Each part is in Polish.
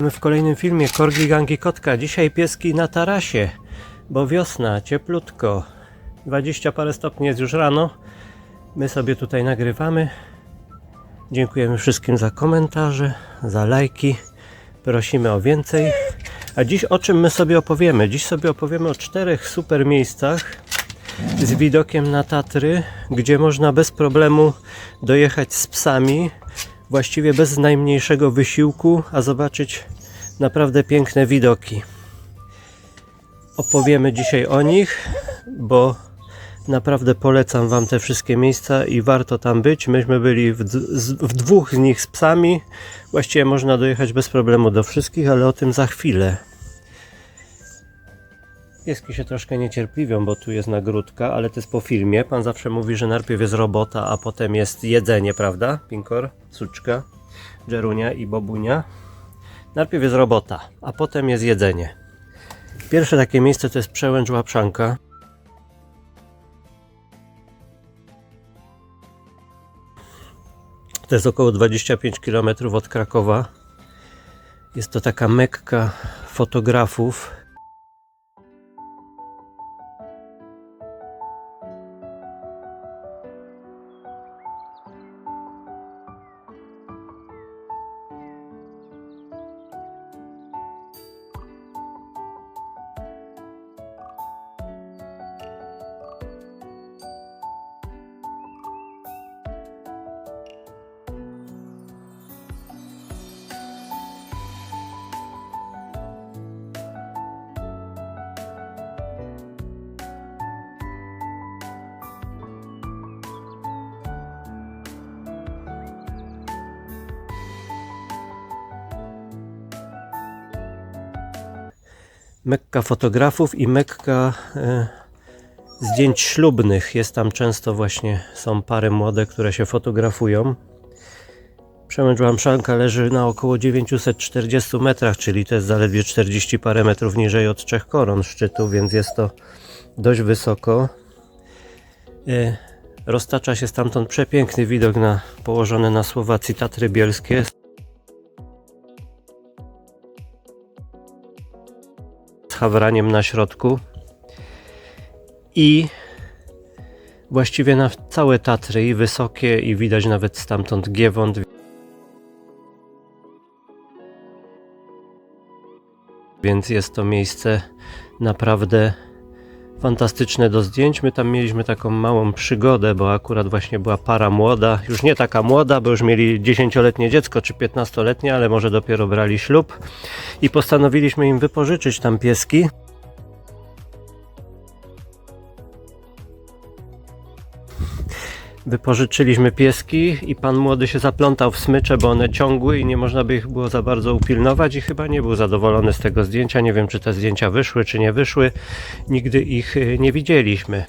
W kolejnym filmie Korgi Gangi Kotka. Dzisiaj pieski na tarasie, bo wiosna, cieplutko. 20 parę stopni jest już rano. My sobie tutaj nagrywamy. Dziękujemy wszystkim za komentarze, za lajki. Prosimy o więcej. A dziś o czym my sobie opowiemy? Dziś sobie opowiemy o czterech super miejscach z widokiem na Tatry, gdzie można bez problemu dojechać z psami, właściwie bez najmniejszego wysiłku, a zobaczyć naprawdę piękne widoki. Opowiemy dzisiaj o nich, bo naprawdę polecam Wam te wszystkie miejsca i warto tam być. Myśmy byli w, w dwóch z nich z psami. Właściwie można dojechać bez problemu do wszystkich, ale o tym za chwilę. Pieski się troszkę niecierpliwią, bo tu jest nagródka, ale to jest po filmie. Pan zawsze mówi, że najpierw jest robota, a potem jest jedzenie, prawda? Pinkor, suczka, Dżerunia i Bobunia. Najpierw jest robota, a potem jest jedzenie. Pierwsze takie miejsce to jest przełęcz Łapszanka. To jest około 25 km od Krakowa. Jest to taka mekka fotografów. Mekka fotografów i Mekka e, zdjęć ślubnych. Jest tam często właśnie, są pary młode, które się fotografują. Przemęcz Łamszanka leży na około 940 metrach, czyli to jest zaledwie 40 parę metrów niżej od Trzech Koron szczytu, więc jest to dość wysoko. E, Roztacza się stamtąd przepiękny widok na położone na Słowacji Tatry Bielskie. Hawraniem na środku. I właściwie na całe Tatry i wysokie i widać nawet stamtąd Giewont. Więc jest to miejsce naprawdę fantastyczne do zdjęć. My tam mieliśmy taką małą przygodę, bo akurat właśnie była para młoda, już nie taka młoda, bo już mieli 10-letnie dziecko czy 15-letnie, ale może dopiero brali ślub i postanowiliśmy im wypożyczyć tam pieski. Wypożyczyliśmy pieski i pan młody się zaplątał w smycze, bo one ciągły i nie można by ich było za bardzo upilnować i chyba nie był zadowolony z tego zdjęcia. Nie wiem, czy te zdjęcia wyszły, czy nie wyszły. Nigdy ich y, nie widzieliśmy.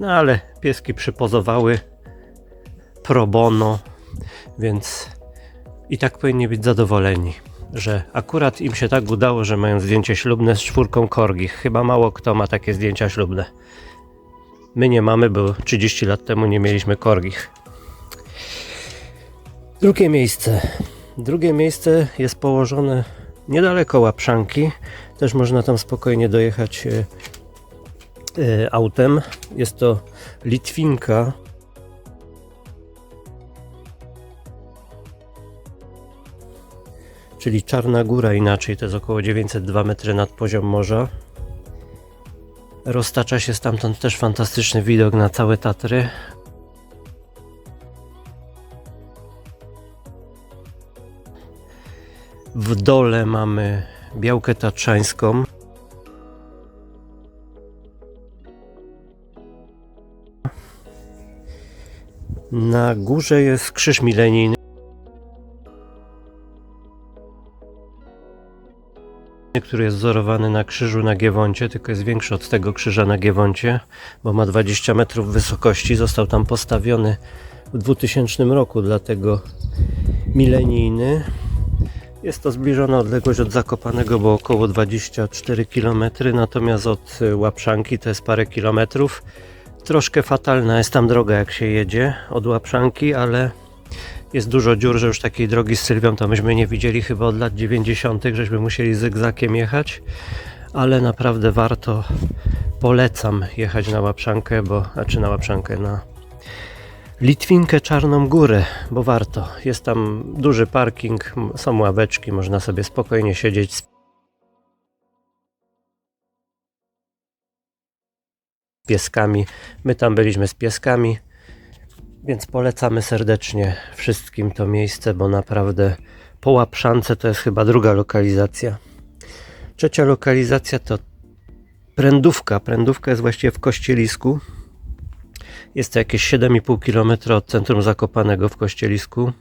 No ale pieski przypozowały pro bono, więc i tak powinni być zadowoleni, że akurat im się tak udało, że mają zdjęcie ślubne z czwórką korgich. Chyba mało kto ma takie zdjęcia ślubne. My nie mamy, bo 30 lat temu nie mieliśmy korgich. Drugie miejsce. Drugie miejsce jest położone niedaleko Łapszanki. Też można tam spokojnie dojechać e, e, autem. Jest to Litwinka. Czyli Czarna Góra inaczej, to jest około 902 metry nad poziom morza. Roztacza się stamtąd też fantastyczny widok na całe Tatry. W dole mamy Białkę Tatrzańską. Na górze jest krzyż milenijny. Który jest wzorowany na krzyżu na Giewoncie, tylko jest większy od tego krzyża na Giewoncie, bo ma 20 metrów wysokości. Został tam postawiony w 2000 roku, dlatego milenijny. Jest to zbliżona odległość od Zakopanego, bo około 24 km, natomiast od y, Łapszanki to jest parę kilometrów. Troszkę fatalna jest tam droga, jak się jedzie od Łapszanki, ale Jest dużo dziur, że już takiej drogi z Sylwią to myśmy nie widzieli chyba od lat 90., żeśmy musieli zygzakiem jechać, ale naprawdę warto, polecam jechać na Łapszankę, bo, znaczy na Łapszankę, na Litwinkę Czarną Górę, bo warto. Jest tam duży parking, są ławeczki, można sobie spokojnie siedzieć, pieskami. My tam byliśmy z pieskami, więc polecamy serdecznie wszystkim to miejsce, bo naprawdę po Łapszance to jest chyba druga lokalizacja. Trzecia lokalizacja to Prędówka. Prędówka jest właściwie w Kościelisku. Jest to jakieś 7,5 km od centrum Zakopanego w Kościelisku.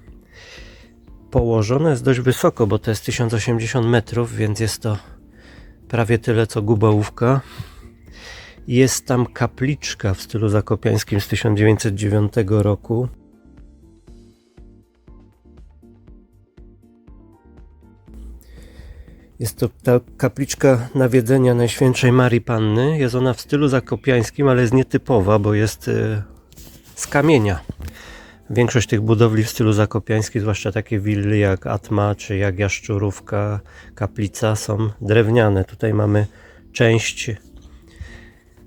Położone jest dość wysoko, bo to jest 1080 metrów, więc jest to prawie tyle co Gubałówka. Jest tam kapliczka w stylu zakopiańskim z 1909 roku. Jest to ta kapliczka nawiedzenia Najświętszej Marii Panny. Jest ona w stylu zakopiańskim, ale jest nietypowa, bo jest e, z kamienia. Większość tych budowli w stylu zakopiańskim, zwłaszcza takie willy jak Atma czy jak Jaszczurówka, Kaplica są drewniane. Tutaj mamy część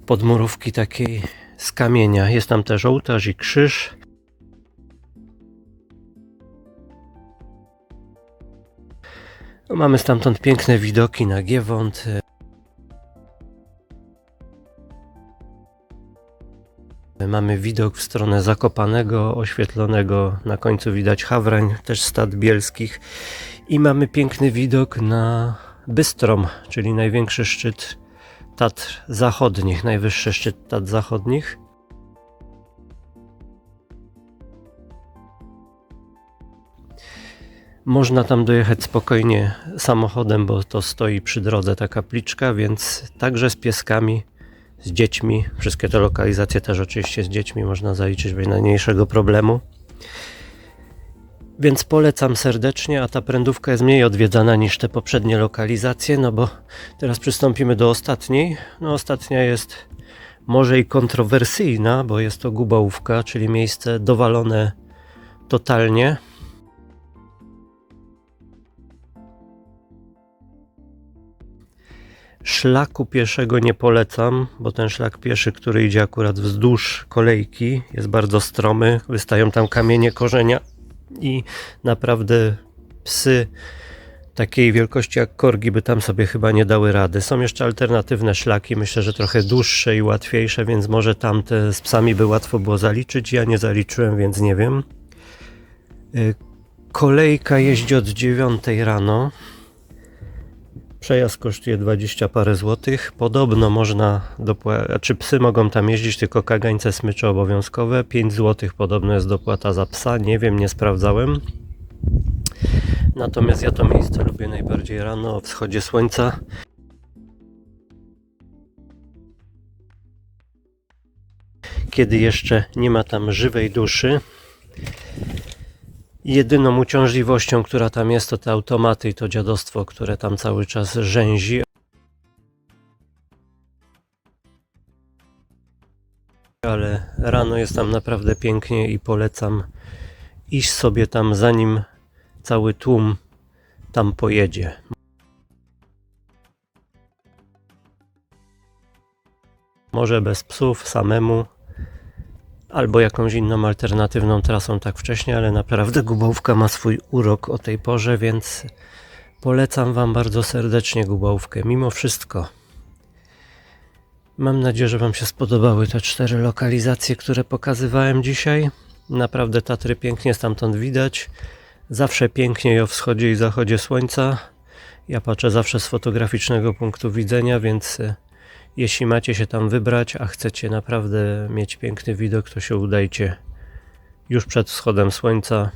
podmurówki takiej z kamienia. Jest tam też ołtarz i krzyż. Mamy stamtąd piękne widoki na Giewont. Mamy widok w stronę Zakopanego, oświetlonego. Na końcu widać Hawrań, też stad bielskich. I mamy piękny widok na Bystrom, czyli największy szczyt Tatr Zachodnich, najwyższy szczyt Tatr Zachodnich. Można tam dojechać spokojnie samochodem, bo to stoi przy drodze ta kapliczka, więc także z pieskami, z dziećmi. Wszystkie te lokalizacje też oczywiście z dziećmi można zaliczyć bez najmniejszego problemu. Więc polecam serdecznie, a ta prędówka jest mniej odwiedzana niż te poprzednie lokalizacje, no bo teraz przystąpimy do ostatniej. No ostatnia jest może i kontrowersyjna, bo jest to Gubałówka, czyli miejsce dowalone totalnie. Szlaku pieszego nie polecam, bo ten szlak pieszy, który idzie akurat wzdłuż kolejki, jest bardzo stromy. Wystają tam kamienie korzenia i naprawdę psy takiej wielkości jak korgi by tam sobie chyba nie dały rady. Są jeszcze alternatywne szlaki, myślę, że trochę dłuższe i łatwiejsze, więc może tamte z psami by łatwo było zaliczyć. Ja nie zaliczyłem, więc nie wiem. Y, Kolejka jeździ od 9 rano. Przejazd kosztuje 20 parę złotych. Podobno można dopłacać, czy psy mogą tam jeździć, tylko kagańce smycze obowiązkowe. 5 złotych podobno jest dopłata za psa. Nie wiem, nie sprawdzałem. Natomiast ja to miejsce lubię najbardziej rano o wschodzie słońca. Kiedy jeszcze nie ma tam żywej duszy. Jedyną uciążliwością, która tam jest, to te automaty i to dziadostwo, które tam cały czas rzęzi. Ale rano jest tam naprawdę pięknie i polecam iść sobie tam, zanim cały tłum tam pojedzie. Może bez psów, samemu, albo jakąś inną alternatywną trasą tak wcześnie, ale naprawdę Gubałówka ma swój urok o tej porze, więc polecam Wam bardzo serdecznie Gubałówkę, mimo wszystko. Mam nadzieję, że Wam się spodobały te cztery lokalizacje, które pokazywałem dzisiaj. Naprawdę Tatry pięknie stamtąd widać. Zawsze piękniej o wschodzie i zachodzie słońca. Ja patrzę zawsze z fotograficznego punktu widzenia, więc e, jeśli macie się tam wybrać, a chcecie naprawdę mieć piękny widok, to się udajcie już przed wschodem słońca.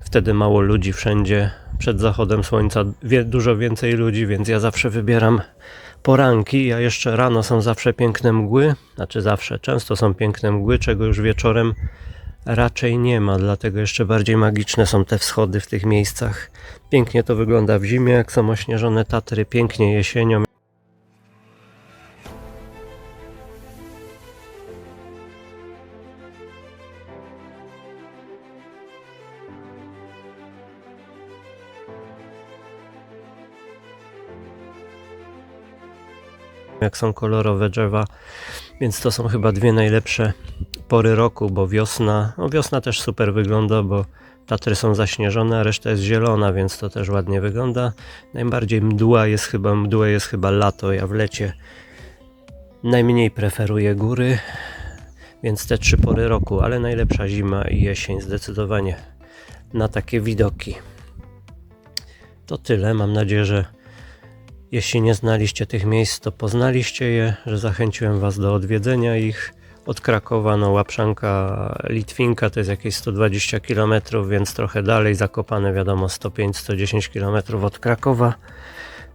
Wtedy mało ludzi wszędzie. Przed zachodem słońca dużo więcej ludzi, więc ja zawsze wybieram poranki, a jeszcze rano są zawsze piękne mgły. Znaczy zawsze, często są piękne mgły, czego już wieczorem raczej nie ma, dlatego jeszcze bardziej magiczne są te wschody w tych miejscach. Pięknie to wygląda w zimie, jak są ośnieżone Tatry, pięknie jesienią. Jak są kolorowe drzewa, więc to są chyba dwie najlepsze pory roku, bo wiosna, no wiosna też super wygląda, bo Tatry są zaśnieżone, a reszta jest zielona, więc to też ładnie wygląda. Najbardziej mdła jest chyba, mdłe jest chyba lato, ja w lecie najmniej preferuję góry, więc te trzy pory roku, ale najlepsza zima i jesień zdecydowanie na takie widoki. To tyle. Mam nadzieję, że jeśli nie znaliście tych miejsc, to poznaliście je, że zachęciłem Was do odwiedzenia ich. Od Krakowa, no Łapszanka, Litwinka to jest jakieś 120 km, więc trochę dalej, Zakopane wiadomo 105-110 km od Krakowa.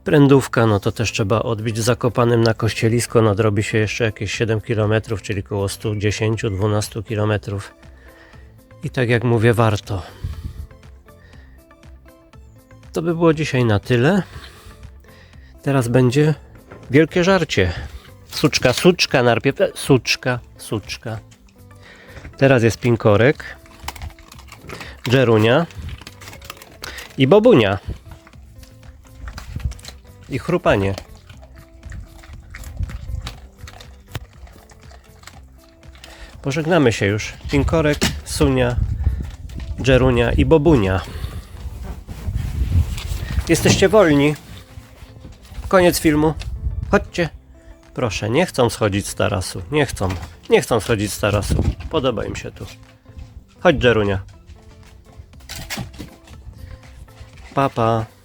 Prędówka, no to też trzeba odbić Zakopanym na Kościelisko, nadrobi się jeszcze jakieś 7 km, czyli około 110-12 km. I tak jak mówię, warto. To by było dzisiaj na tyle. Teraz będzie wielkie żarcie. Suczka, suczka, najpierw e, suczka, suczka. Teraz jest pinkorek, dżerunia i bobunia. I chrupanie. Pożegnamy się już. Pinkorek, sunia, dżerunia i bobunia. Jesteście wolni. Koniec filmu. Chodźcie. Proszę, nie chcą schodzić z tarasu. Nie chcą. Nie chcą schodzić z tarasu. Podoba im się tu. Chodź, Dżerunia. Papa. Pa.